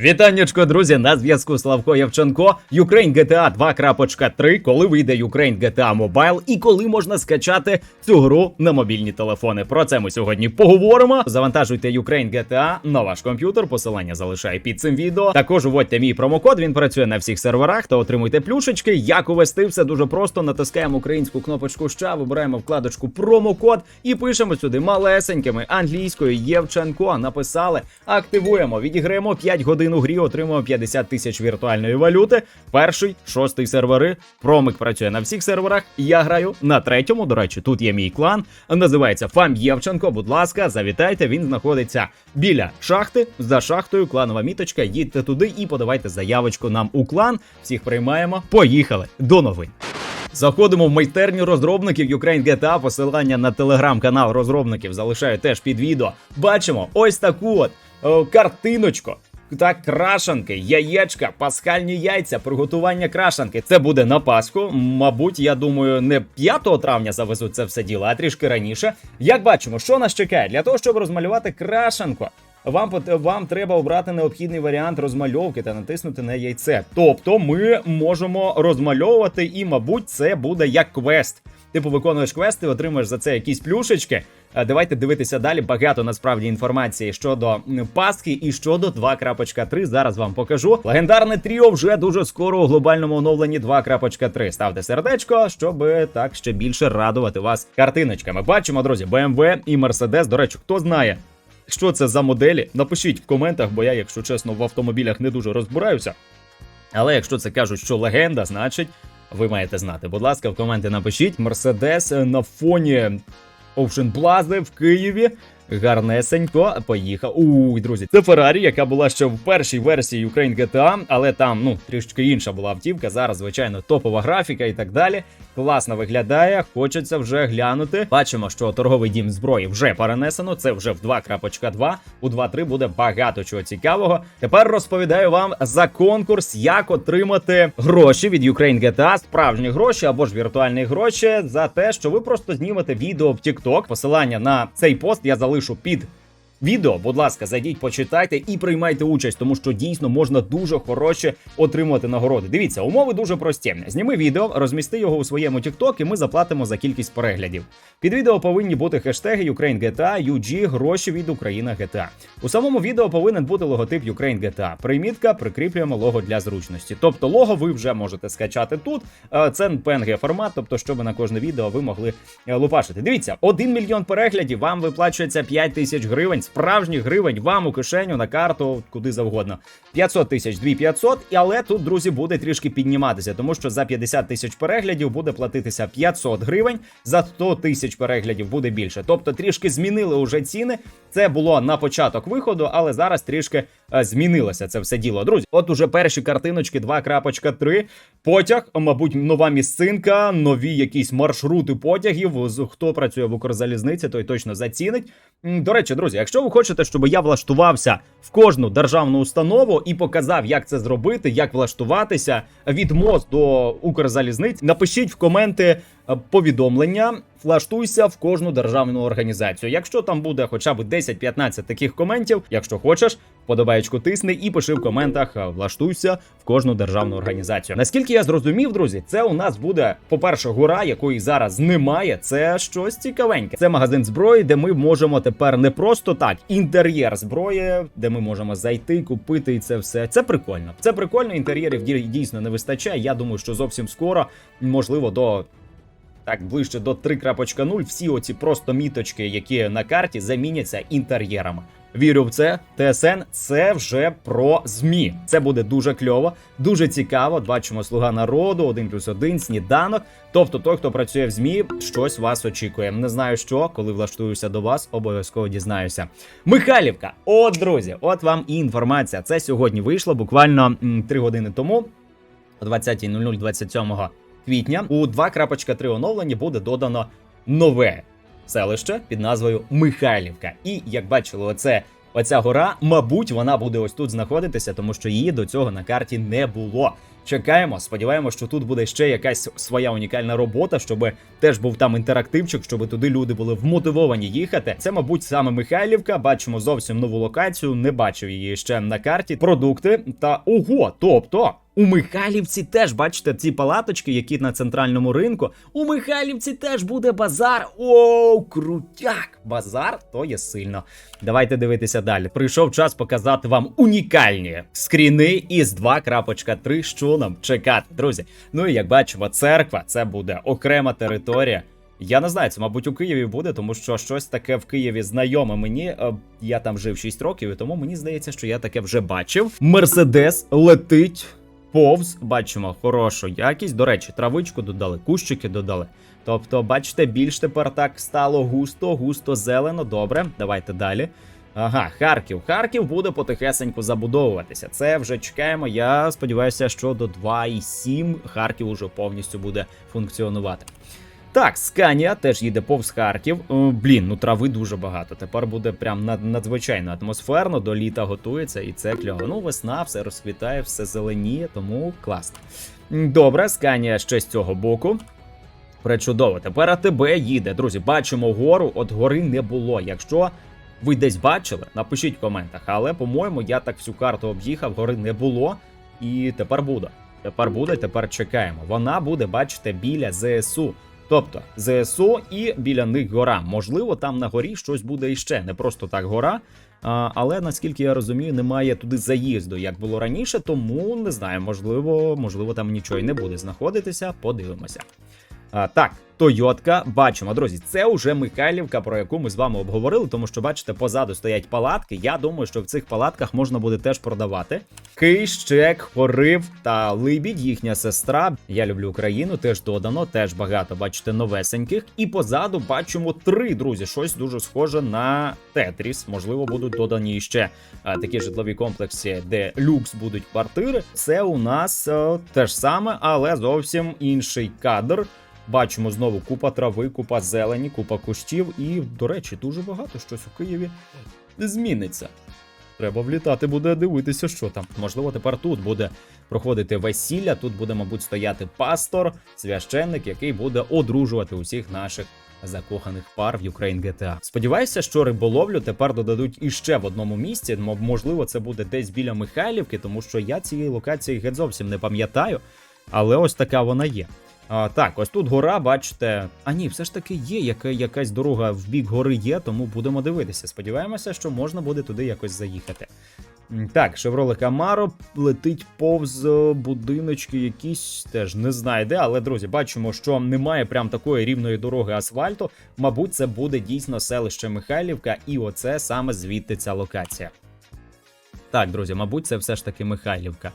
Вітаннячко, друзі, на зв'язку Славко Явченко. Ukraine GTA 2.3, коли вийде Ukraine GTA Mobile і коли можна скачати цю гру на мобільні телефони. Про це ми сьогодні поговоримо. Завантажуйте Ukraine GTA на ваш комп'ютер. Посилання залишаю під цим відео. Також уводьте мій промокод. Він працює на всіх серверах та отримуйте плюшечки. Як увести все дуже просто. Натискаємо українську кнопочку «Ща», вибираємо вкладочку промокод і пишемо сюди малесенькими англійською Євченко. Написали, активуємо, відіграємо 5 годин у грі, отримуємо 50 тисяч віртуальної валюти. Перший, шостий сервери. Промик працює на всіх серверах. Я граю на третьому. До речі, тут є мій клан. Називається Фам Євченко. Будь ласка, завітайте. Він знаходиться біля шахти. За шахтою кланова міточка. Їдьте туди і подавайте заявочку нам у клан. Всіх приймаємо. Поїхали до новин. Заходимо в майстерню розробників Ukraine GTA. Посилання на телеграм-канал розробників залишаю теж під відео. Бачимо ось таку от е, картиночку. Так, крашанки, яєчка, пасхальні яйця, приготування крашанки. Це буде на Пасху. Мабуть, я думаю, не 5 травня завезуть це все діло, а трішки раніше. Як бачимо, що нас чекає? Для того, щоб розмалювати крашанку. Вам вам треба обрати необхідний варіант розмальовки та натиснути на яйце. Тобто ми можемо розмальовувати, і, мабуть, це буде як квест. Типу, виконуєш квести, отримуєш за це якісь плюшечки. Е, Давайте дивитися далі. Багато насправді інформації щодо Пасхи і щодо 2.3. Зараз вам покажу. Легендарне тріо вже дуже скоро у глобальному оновленні 2.3. Ставте сердечко, щоб так ще більше радувати вас картиночками. Бачимо, друзі, BMW і Mercedes. До речі, хто знає, що це за моделі? Напишіть в коментах, бо я, якщо чесно, в автомобілях не дуже розбираюся. Але якщо це кажуть, що легенда, значить ви маєте знати. Будь ласка, в коменти напишіть Мерседес на фоні Ocean Plaza в Києві. Гарнесенько поїхав. Уй, друзі, це Феррарі, яка була ще в першій версії Ukraine GTA, але там ну трішки інша була автівка. Зараз, звичайно, топова графіка і так далі. Класно виглядає, хочеться вже глянути. Бачимо, що торговий дім зброї вже перенесено. Це вже в 2.2. У 2.3 буде багато чого цікавого. Тепер розповідаю вам за конкурс, як отримати гроші від Ukraine GTA, справжні гроші або ж віртуальні гроші за те, що ви просто знімете відео в TikTok. Посилання на цей пост я залишу під відео. Будь ласка, зайдіть, почитайте і приймайте участь, тому що дійсно можна дуже хороше отримувати нагороди. Дивіться, умови дуже прості. Зніми відео, розмісти його у своєму TikTok і ми заплатимо за кількість переглядів. Під відео повинні бути хештеги Ukraine GTA, UG, гроші від Україна GTA. У самому відео повинен бути логотип Ukraine GTA. Примітка, прикріплюємо лого для зручності. Тобто лого ви вже можете скачати тут. Е, Це PNG формат, тобто, щоб на кожне відео ви могли е, лупашити. Дивіться, 1 мільйон переглядів вам виплачується 5 тисяч гривень, справжніх гривень вам у кишеню на карту, куди завгодно. 500 тисяч, 2500, і але тут, друзі, буде трішки підніматися, тому що за 50 тисяч переглядів буде платитися 500 гривень, за 100 тисяч переглядів буде більше. Тобто трішки змінили уже ціни. Це було на початок виходу, але зараз трішки е, змінилося це все діло. Друзі, от уже перші картиночки 2.3. Потяг, мабуть, нова місцинка, нові якісь маршрути потягів. Хто працює в Укрзалізниці, той точно зацінить. До речі, друзі, якщо ви хочете, щоб я влаштувався в кожну державну установу і показав, як це зробити, як влаштуватися від МОЗ до Укрзалізниць, напишіть в коменти повідомлення. Влаштуйся в кожну державну організацію. Якщо там буде хоча б 10-15 таких коментів, якщо хочеш, подобаєчку тисни і пиши в коментах е, влаштуйся в кожну державну організацію. Наскільки я зрозумів, друзі, це у нас буде, по-перше, гора, якої зараз немає. Це щось цікавеньке. Це магазин зброї, де ми можемо тепер не просто так інтер'єр зброї, де ми можемо зайти, купити і це все. Це прикольно. Це прикольно. Інтер'єрів дійсно не вистачає. Я думаю, що зовсім скоро, можливо, до так, ближче до 3.0 всі оці просто міточки, які на карті, заміняться інтер'єрами. Вірю в це. ТСН це вже про ЗМІ. Це буде дуже кльово, дуже цікаво. Бачимо слуга народу, 1 плюс 1, сніданок. Тобто, той, хто працює в ЗМІ, щось вас очікує. Не знаю що, коли влаштуюся до вас, обов'язково дізнаюся. Михайлівка, от друзі, от вам і інформація. Це сьогодні вийшло буквально 3 години тому, о 20.00 27 квітня у 2.3 оновленні буде додано нове селище під назвою Михайлівка. І як бачили, оце Оця гора, мабуть, вона буде ось тут знаходитися, тому що її до цього на карті не було. Чекаємо, сподіваємося, що тут буде ще якась своя унікальна робота, щоб теж був там інтерактивчик, щоб туди люди були вмотивовані їхати. Це, мабуть, саме Михайлівка. Бачимо зовсім нову локацію. Не бачив її ще на карті. Продукти та ого, тобто. У Михайлівці теж бачите ці палаточки, які на центральному ринку. У Михайлівці теж буде базар. Оу, крутяк! Базар то є сильно. Давайте дивитися далі. Прийшов час показати вам унікальні скріни із 2.3, що нам чекати, друзі. Ну і як бачимо, церква це буде окрема територія. Я не знаю, це, мабуть, у Києві буде, тому що щось таке в Києві знайоме мені. Е, Я там жив 6 років, і тому мені здається, що я таке вже бачив. Мерседес летить повз. Бачимо хорошу якість. До речі, травичку додали, кущики додали. Тобто, бачите, більш тепер так стало густо, густо зелено. Добре, давайте далі. Ага, Харків. Харків буде потихесеньку забудовуватися. Це вже чекаємо. Я сподіваюся, що до 2,7 Харків уже повністю буде функціонувати. Так, Сканія теж їде повз Харків. Блін, ну трави дуже багато. Тепер буде прям надзвичайно атмосферно, до літа готується, і це кльово. Ну, весна, все розквітає, все зеленіє, тому класно. Добре, Сканія ще з цього боку. Пречудово. Тепер АТБ їде. Друзі, бачимо гору, от гори не було. Якщо ви десь бачили, напишіть в коментах. Але, по-моєму, я так всю карту об'їхав, гори не було. І тепер буде. Тепер буде, тепер чекаємо. Вона буде, бачите, біля ЗСУ. Тобто ЗСУ і біля них гора. Можливо, там на горі щось буде іще. Не просто так гора. Але наскільки я розумію, немає туди заїзду, як було раніше, тому не знаю, можливо, можливо, там нічого й не буде знаходитися. Подивимося. А, так, Тойотка, бачимо, друзі, це вже Михайлівка, про яку ми з вами обговорили, тому що, бачите, позаду стоять палатки. Я думаю, що в цих палатках можна буде теж продавати. Киш, Чек, Хорив та Либідь, їхня сестра. Я люблю Україну, теж додано, теж багато, бачите, новесеньких. І позаду бачимо три, друзі. Щось дуже схоже на Тетріс. Можливо, будуть додані ще а, такі житлові комплекси, де люкс будуть квартири. Це у нас а, те ж саме, але зовсім інший кадр. Бачимо знову купа трави, купа зелені, купа кущів, і, до речі, дуже багато щось у Києві зміниться. Треба влітати, буде дивитися, що там. Можливо, тепер тут буде проходити весілля. Тут буде, мабуть, стояти пастор, священник, який буде одружувати усіх наших закоханих пар в Ukraine GTA. Сподіваюся, що риболовлю тепер додадуть іще в одному місці. Можливо, це буде десь біля Михайлівки, тому що я цієї локації геть зовсім не пам'ятаю. Але ось така вона є. А, так, ось тут гора, бачите. А ні, все ж таки є яка, якась дорога в бік гори є, тому будемо дивитися. Сподіваємося, що можна буде туди якось заїхати. Так, Chevrolet Camaro летить повз е, будиночки, якісь теж не знаю де, але друзі, бачимо, що немає прям такої рівної дороги асфальту. Мабуть, це буде дійсно селище Михайлівка, і оце саме звідти ця локація. Так, друзі, мабуть, це все ж таки Михайлівка.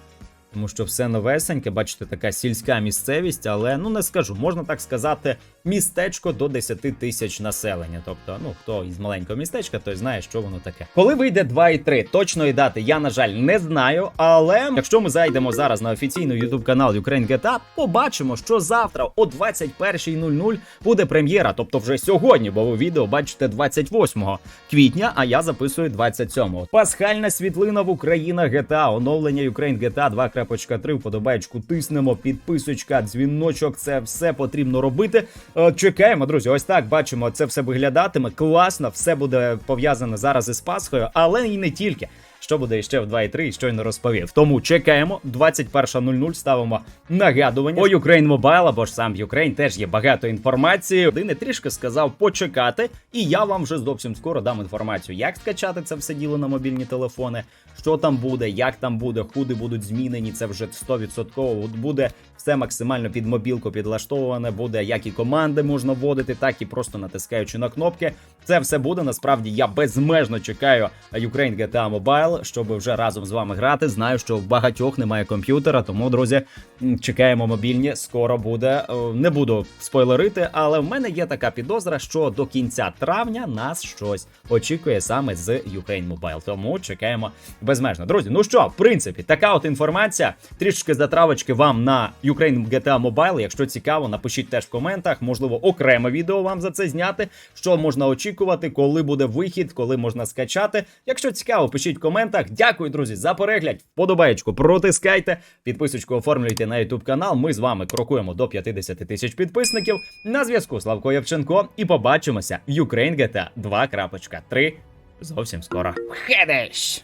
Тому що все новесеньке, бачите, така сільська місцевість, але ну не скажу, можна так сказати, містечко до 10 тисяч населення. Тобто, ну хто із маленького містечка, той знає, що воно таке. Коли вийде 2 і 3, точної дати я, на жаль, не знаю. Але якщо ми зайдемо зараз на офіційний YouTube канал Ukraine GTA, побачимо, що завтра о 21.00 буде прем'єра, тобто вже сьогодні, бо ви відео бачите 28 квітня, а я записую 27-го. Пасхальна світлина в Україна GTA, оновлення Ukraine GTA 2.3, вподобаєчку тиснемо, підписочка, дзвіночок, це все потрібно робити. Е, Чекаємо, друзі. Ось так бачимо, це все виглядатиме. Класно, все буде пов'язане зараз із Пасхою, але і не тільки. Що буде ще в 2.3, щойно розповів. Тому чекаємо. 21.00 ставимо нагадування. О Ukraine Mobile або ж сам Ukraine теж є багато інформації. Один трішки сказав почекати, і я вам вже зовсім скоро дам інформацію, як скачати це все діло на мобільні телефони, що там буде, як там буде, худи будуть змінені. Це вже 100% буде все максимально під мобілку підлаштоване. Буде як і команди можна вводити, так і просто натискаючи на кнопки. Це все буде. Насправді я безмежно чекаю Ukraine GTA Mobile. Щоб вже разом з вами грати. Знаю, що в багатьох немає комп'ютера, тому, друзі, чекаємо мобільні. Скоро буде. Е, Не буду спойлерити, але в мене є така підозра, що до кінця травня нас щось очікує саме з Ukraine Mobile. Тому чекаємо безмежно. Друзі, ну що, в принципі, така от інформація. Трішки затравочки вам на Ukraine GTA Mobile. Якщо цікаво, напишіть теж в коментах. Можливо, окреме відео вам за це зняти. Що можна очікувати, коли буде вихід, коли можна скачати. Якщо цікаво, пишіть в коментах. Дякую, друзі, за перегляд. Вподобаєчку протискайте, підписочку оформлюйте на YouTube канал. Ми з вами крокуємо до 50 тисяч підписників. На зв'язку Славко Явченко. І побачимося в Ukraine GTA 2.3 зовсім скоро. Хедеш!